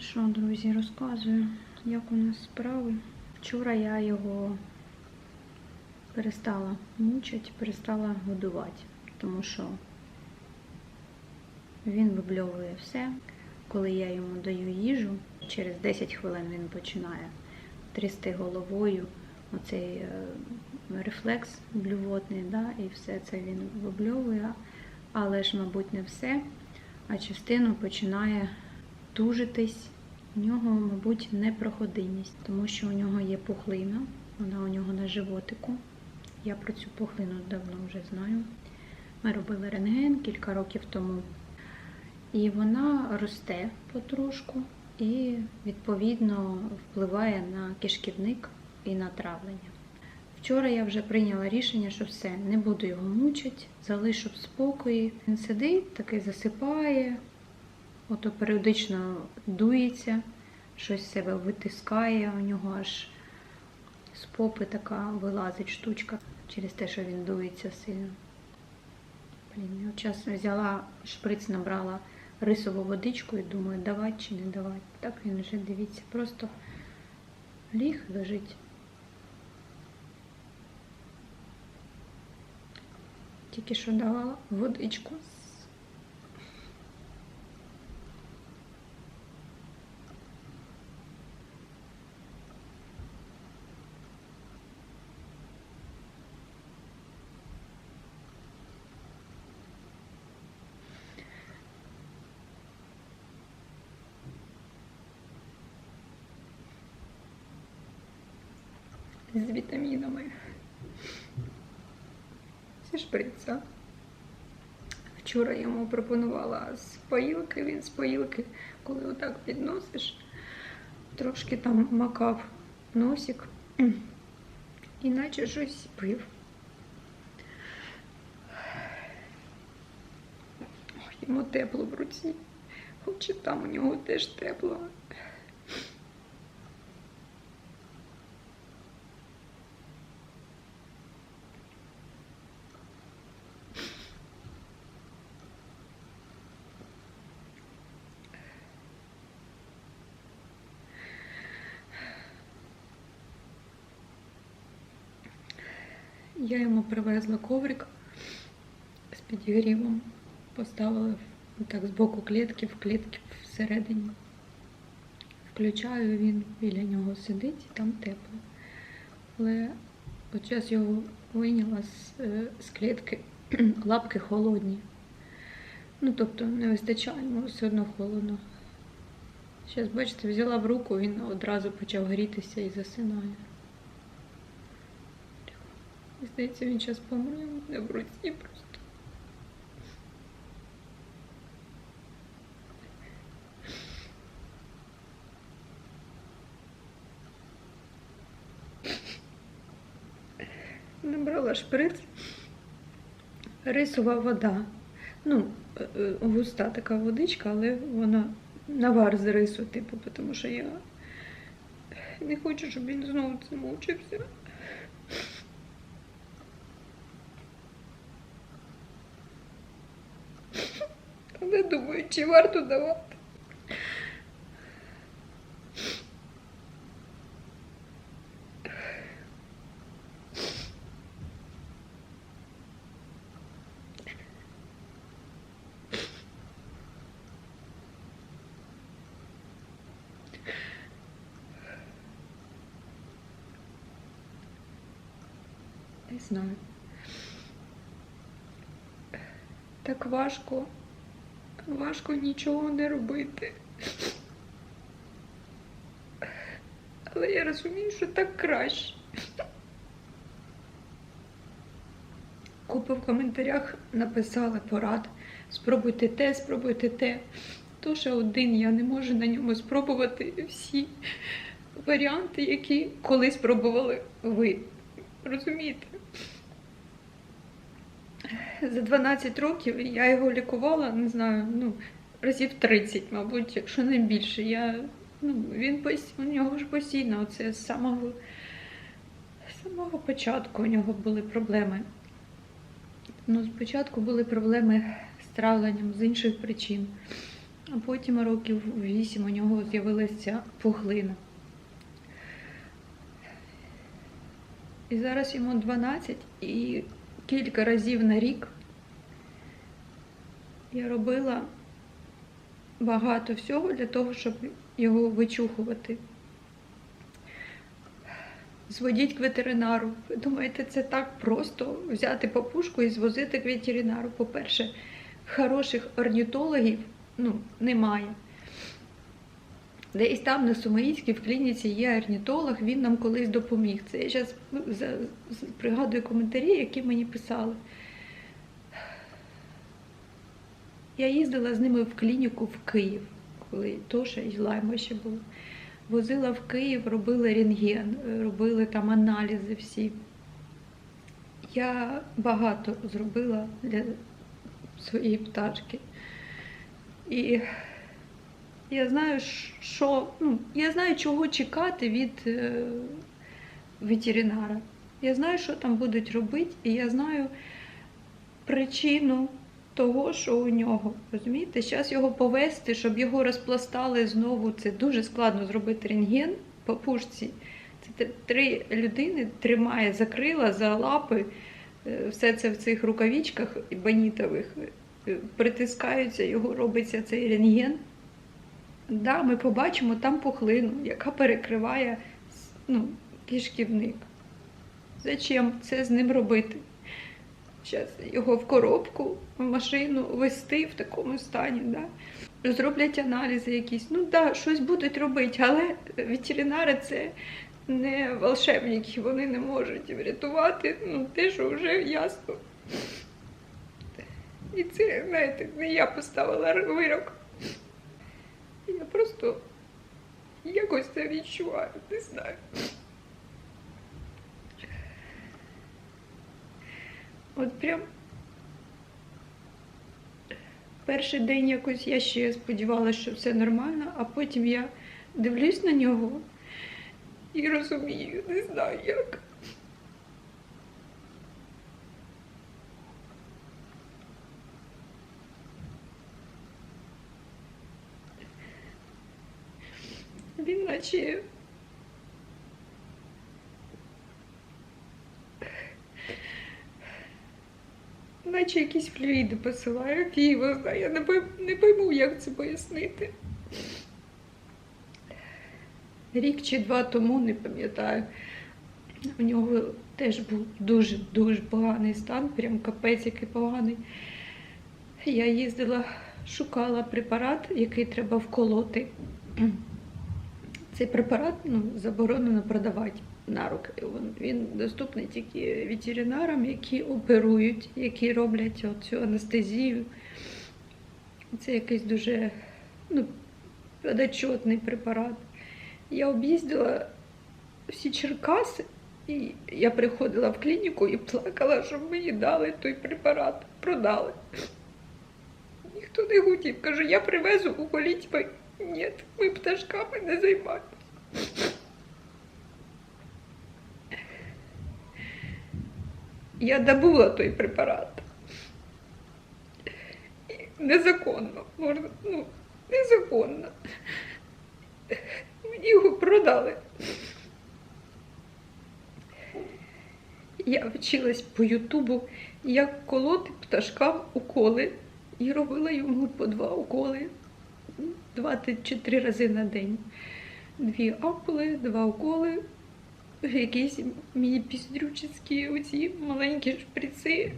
Що, друзі, розказую, як у нас справи. Вчора я його перестала мучити, перестала годувати, тому що він вибльовує все. Коли я йому даю їжу, через 10 хвилин він починає трясти головою. Оцей е, рефлекс блювотний, да, і все це він вибльовує. Але ж, мабуть, не все, а частину починає тужитись. У нього, мабуть, непроходимість, тому що у нього є пухлина, вона у нього на животику. Я про цю пухлину давно вже знаю. Ми робили рентген кілька років тому. І вона росте потрошку і, відповідно, впливає на кишківник і на травлення. Вчора я вже прийняла рішення, що все, не буду його мучити, залишу в спокої. Він сидить, такий засипає, ото періодично дується, щось з себе витискає, у нього аж з попи така вилазить штучка через те, що він дується сильно. Блін, я час взяла шприц, набрала рисову водичку і думаю, давати чи не давати. Так він вже, дивіться, просто ліг лежить. Тільки що давала водичку. З вітамінами. Зі шприца. Вчора йому пропонувала з поїлки, він з поїлки, коли отак підносиш, трошки там макав носик, іначе щось пив. Йому тепло в руці, хоч і там у нього теж тепло. Я йому привезла коврик з підігрівом, поставила так з боку клітки, в клітки всередині. Включаю, він біля нього сидить і там тепло. Але от час його вийняла з, е, з клітки, лапки холодні. Ну, тобто не вистачає, йому все одно холодно. Зараз, бачите, взяла в руку, він одразу почав грітися і засинає. Здається, він зараз помре в руці просто. Набрала шприц, рисова вода. Ну, е, е, густа така водичка, але вона навар з рису, типу, тому що я не хочу, щоб він знову це мучився. Але думаю, чи варто давати. Не знаю. Так важко. Важко нічого не робити. Але я розумію, що так краще. Купа в коментарях написали порад. Спробуйте те, спробуйте те. То, що один я не можу на ньому спробувати всі варіанти, які колись пробували ви. Розумієте? За 12 років я його лікувала, не знаю, ну, разів 30, мабуть, якщо не більше. Я, ну, він у нього ж постійно, це з самого, з самого початку у нього були проблеми. Ну, спочатку були проблеми з травленням з інших причин. А потім років вісім у нього з'явилася пухлина. І зараз йому 12 і кілька разів на рік я робила багато всього для того, щоб його вичухувати. Зводіть к ветеринару. Ви думаєте, це так просто взяти папушку і звозити к ветеринару? По-перше, хороших орнітологів ну, немає. Десь там на Сумаїцькій в клініці є орнітолог, він нам колись допоміг. Це я зараз пригадую коментарі, які мені писали. Я їздила з ними в клініку в Київ, коли Тоша і Лайма ще були. Возила в Київ, робили рентген, робили там аналізи всі. Я багато зробила для своєї пташки. І я знаю, що, ну, я знаю, чого чекати від е, ветеринара. Я знаю, що там будуть робити, і я знаю причину того, що у нього. Розумієте, зараз його повести, щоб його розпластали знову. Це дуже складно зробити рентген по пушці. Це три людини тримає за крила, за лапи, е, все це в цих рукавичках банітових. е, Притискаються, його робиться цей рентген. Да, ми побачимо там пухлину, яка перекриває ну, кишківник. Зачем це з ним робити? Зараз його в коробку, в машину вести в такому стані. Да? Зроблять аналізи якісь. Ну так, да, щось будуть робити, але ветеринари це не волшебники, вони не можуть врятувати ну, те, що вже ясно. І це, знаєте, не я поставила вирок. Я просто якось це відчуваю, не знаю. От прям перший день якось я ще сподівалася, що все нормально, а потім я дивлюсь на нього і розумію, не знаю як. Він наче наче якісь флюїди посилає, фіво знає. Я не пойму, не пойму, як це пояснити. Рік чи два тому, не пам'ятаю, у нього теж був дуже-дуже поганий стан, прям капець який поганий. Я їздила, шукала препарат, який треба вколоти. Цей препарат ну, заборонено продавати на руки. Він, він доступний тільки ветеринарам, які оперують, які роблять цю анестезію. Це якийсь дуже ну, подотчетний препарат. Я об'їздила всі Черкаси, і я приходила в клініку і плакала, щоб мені дали той препарат, продали. Ніхто не хотів. Кажу, я привезу, уколіть ви. Ні, ми пташками не займаємося. Я добула той препарат. Незаконно, можна, ну, незаконно. Мені його продали. Я вчилась по Ютубу, як колоти пташкам уколи. І робила йому по два уколи чи три рази на день. Дві ампули, два уколи, якісь міні-піздрючі, оці маленькі шприци,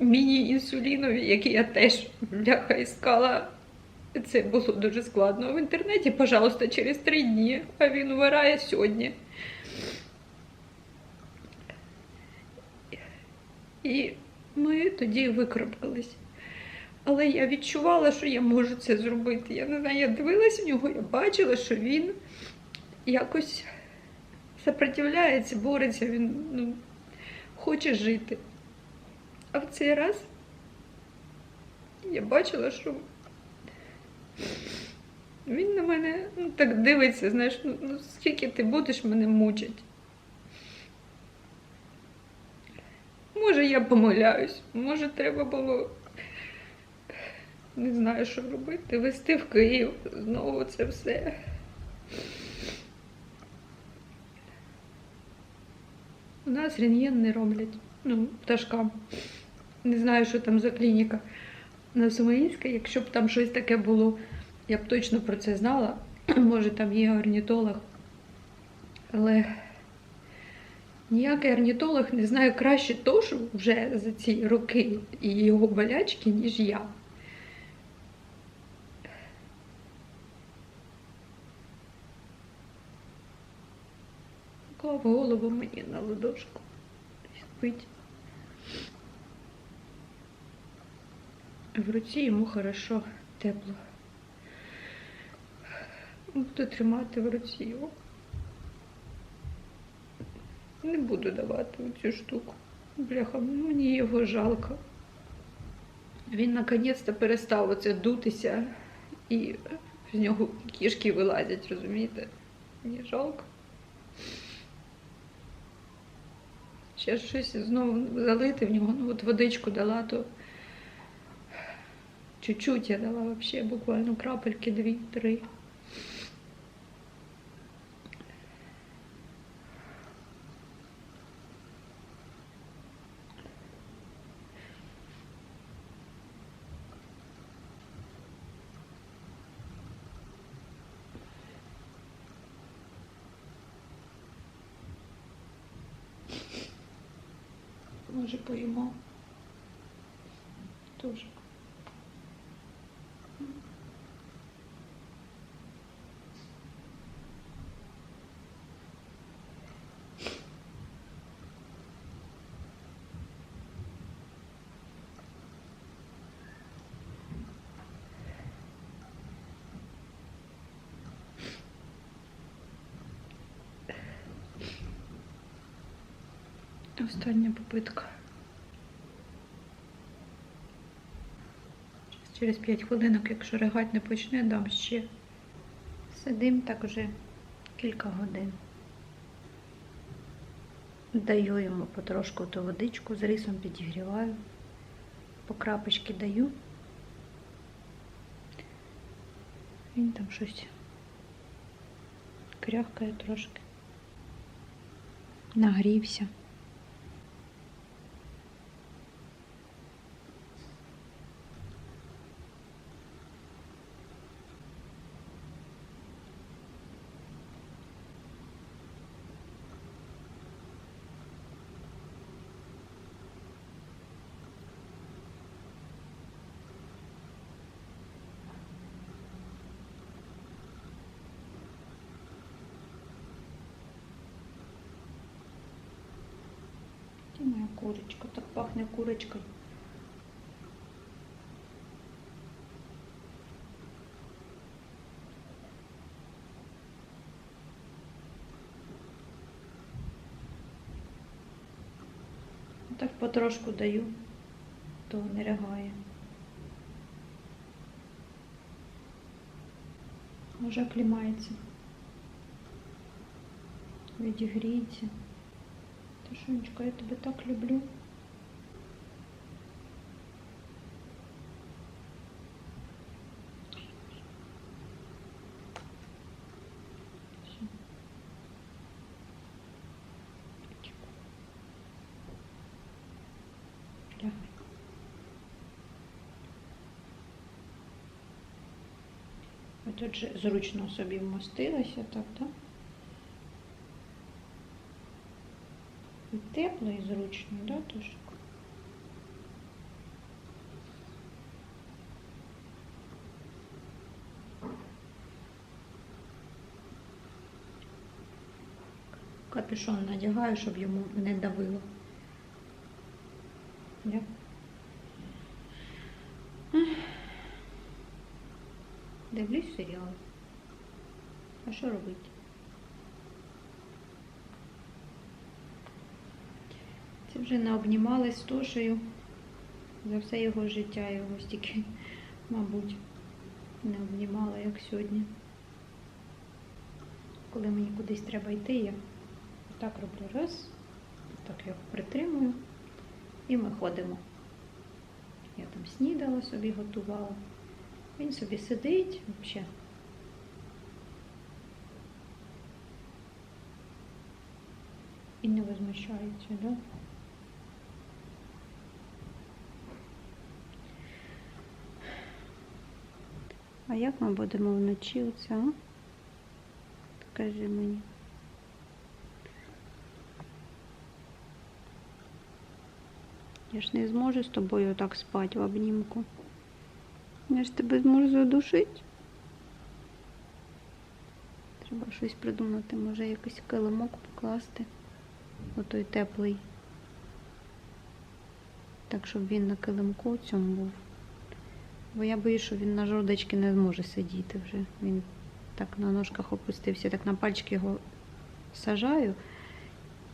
міні-інсулінові, які я теж бляха іскала. Це було дуже складно в інтернеті, пожалуйста, через три дні, а він вмирає сьогодні. І ми тоді викропкались. Але я відчувала, що я можу це зробити. Я не знаю, я дивилась в нього, я бачила, що він якось сопротивляється, бореться, він ну, хоче жити. А в цей раз я бачила, що він на мене ну, так дивиться, знаєш, ну, ну скільки ти будеш мене мучити. Може, я помиляюсь, може, треба було Не знаю, що робити. Вести в Київ. Знову це все. У нас рентген не роблять. Ну, пташкам. Не знаю, що там за клініка на Сумаїнська. Якщо б там щось таке було, я б точно про це знала. Може, там є орнітолог. Але ніякий орнітолог не знає краще то, що вже за ці роки і його болячки, ніж я. Клав голову мені на ладошку. Спить. В руці йому хорошо, тепло. Буду тримати в руці його. Не буду давати цю штуку. Бляха, мені його жалко. Він наконець-то перестав оце дутися і з нього кішки вилазять, розумієте? Мені жалко. Ще щось знову залити в нього. Ну от водичку дала, то чуть-чуть я дала взагалі, буквально крапельки дві-три. Може поїмо. Тоже. Остання попитка. Через 5 хвилинок, якщо ригать не почне, дам ще. Сидим так вже кілька годин. Даю йому потрошку ту водичку, з рисом підігріваю, по крапочки даю. Він там щось кряхкає трошки. Нагрівся. Курочка? Так пахнет курочкой. Так потрошку даю, то не рягає. Може оклімається. Відігріється. Тушонечка, я тебе так люблю. Тут же зручно собі вмостилася, так, так? І тепло і зручно, да, Тушик? Капюшон надягаю, щоб йому не давило. Да? Дивлюсь серіал. А що робити? Це вже не обнімали з Тошею за все його життя, його стільки, мабуть, не обнімала, як сьогодні. Коли мені кудись треба йти, я так роблю раз, так його притримую і ми ходимо. Я там снідала собі, готувала. Він собі сидить взагалі. І не возмущається, да? А як ми будемо вночі оце? Скажи мені. Я ж не зможу з тобою так спати в обнімку. Я ж тебе зможу задушити. Треба щось придумати, може якийсь килимок покласти. Отой теплий. Так, щоб він на килимку цьому був. Бо я боюсь, що він на жордочки не зможе сидіти вже. Він так на ножках опустився, так на пальчики його сажаю,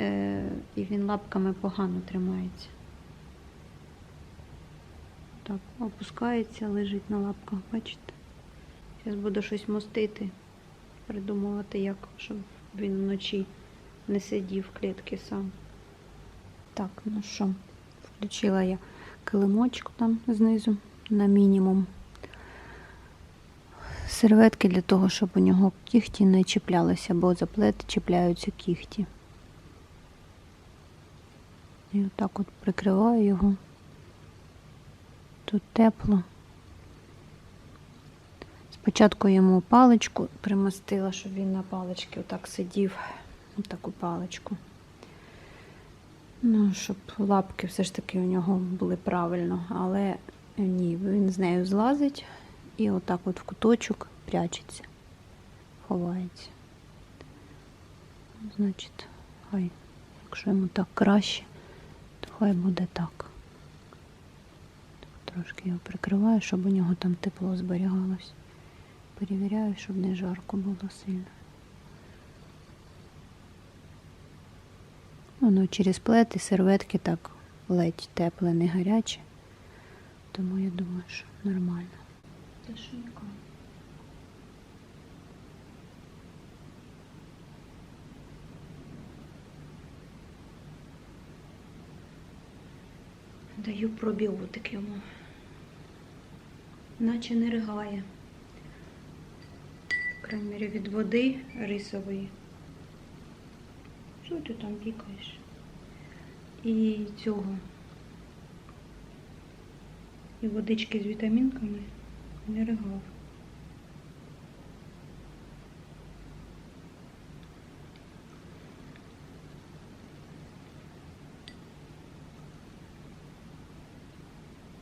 е- і він лапками погано тримається. Так, опускається, лежить на лапках, бачите? Зараз буду щось мостити, придумувати, як, щоб він вночі не сидів в клітці сам. Так, ну що, включила я килимочок там знизу на мінімум. Серветки для того, щоб у нього кігті не чіплялися, бо за плед чіпляються кігті. І отак от прикриваю його. Тут тепло. Спочатку йому паличку примостила, щоб він на паличці отак сидів, отаку паличку. Ну, щоб лапки все ж таки у нього були правильно, але ні, він з нею злазить і отак от в куточок прячеться, ховається. Значить, хай, якщо йому так краще, то хай буде так. Трошки його прикриваю, щоб у нього там тепло зберігалось. Перевіряю, щоб не жарко було сильно. Воно через плед і серветки так ледь тепле, не гаряче. Тому я думаю, що нормально. Тишенько. Даю пробіотик йому. Наче не ригає. По крайній від води рисової. Що ти там пікаєш? І цього. І водички з вітамінками не ригав.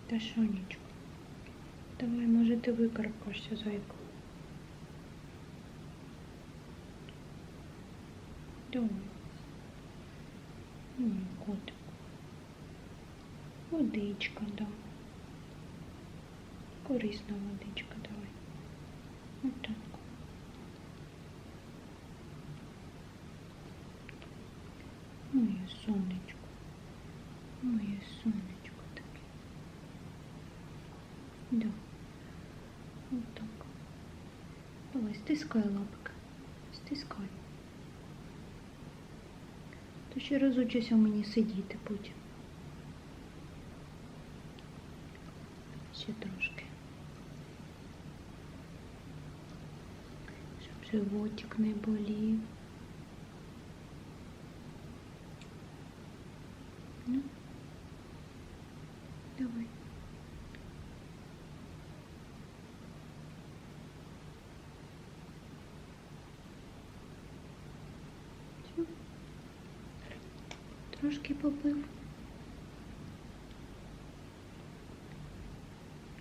Та що, нічого? Давай, може, ти викаркаєшся, зайку. Давай. Ну, котик. Водичка, да. Корисна водичка, давай. Отак. Моє сонечко. Моє сонечко таке. Да. Отак. Давай, стискай лапки. Стискай. То ще розучися мені сидіти потім. Животик не болів. Ну, давай. Всё. Трошки попив.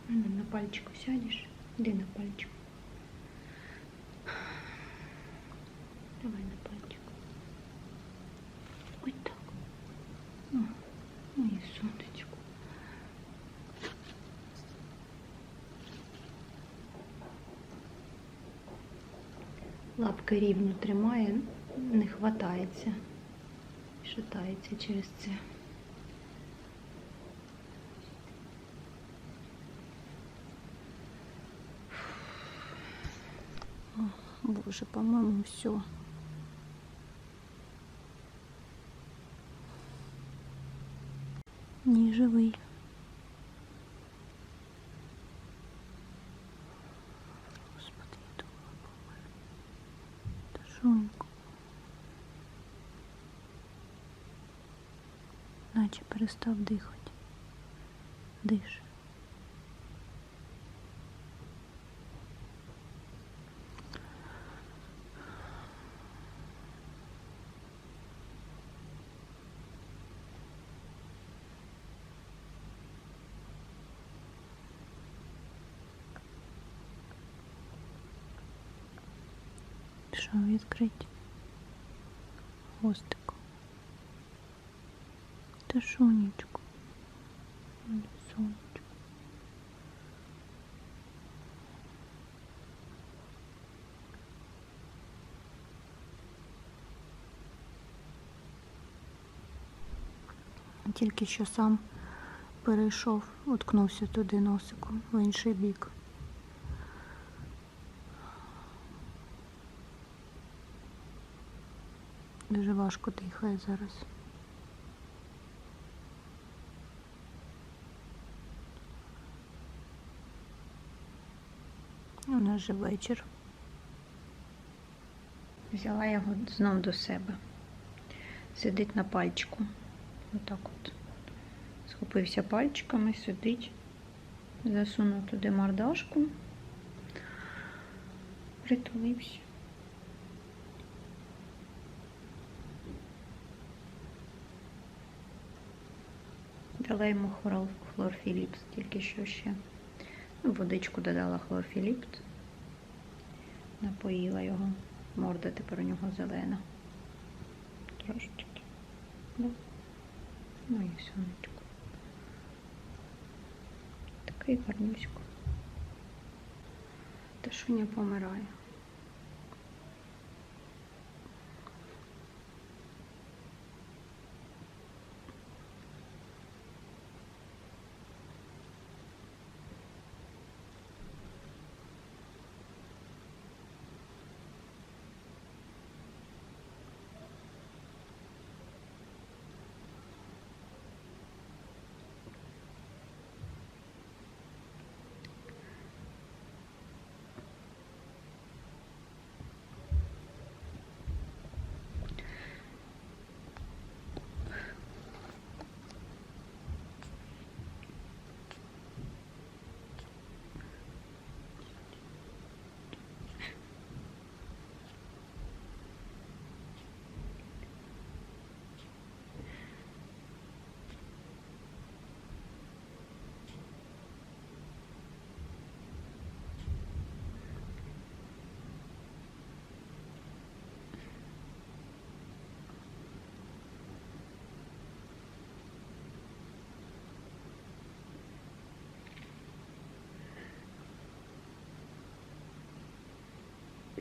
На пальчику сядешь? Де на пальчику? Давай на пальчику. Ось так. О, моє сонечко. Лапка рівно тримає, не хватається. Шатається через це. Боже, по-моєму, все. Ні, живий. Господи, я думала, Та Наче перестав дихати. Що відкрить? Хвостик. Та шонечку. Сонечко. Тільки що сам перейшов, уткнувся туди носиком в інший бік. Дуже важко дихає зараз. У нас же вечір. Взяла його знов до себе. Сидить на пальчику. Отак от. Схопився пальчиками, сидить. Засунув туди мордашку. Притулився. Дала хлорфіліпс, тільки що ще. Ну, Водичку додала хлорфіліпс. Напоїла його. Морда тепер у нього зелена. Трошечки. Да. Ну і сонечко. Такий гарнюсько. Та шуня помирає.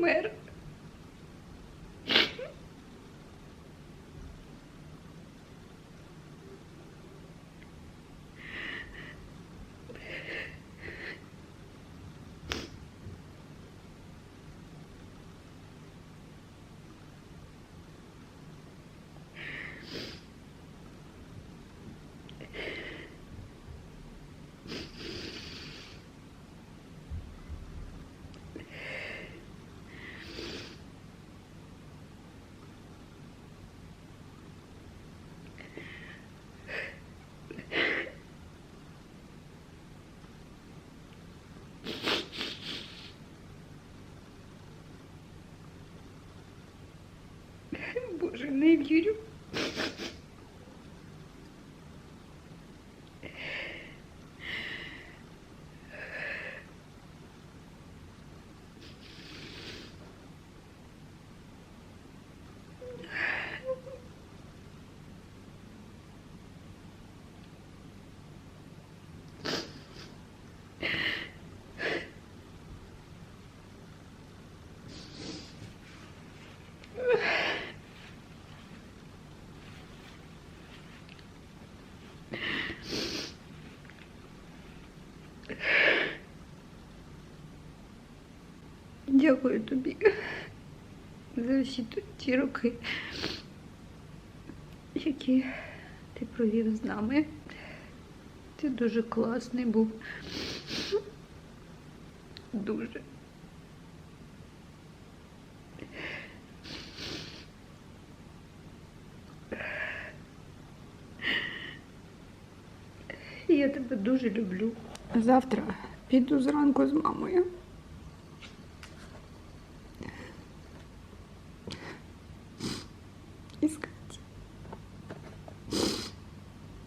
muerto. Боже, не Дякую тобі за всі ті роки, які ти провів з нами. Ти дуже класний був. Дуже. Я тебе дуже люблю. Завтра піду зранку з мамою.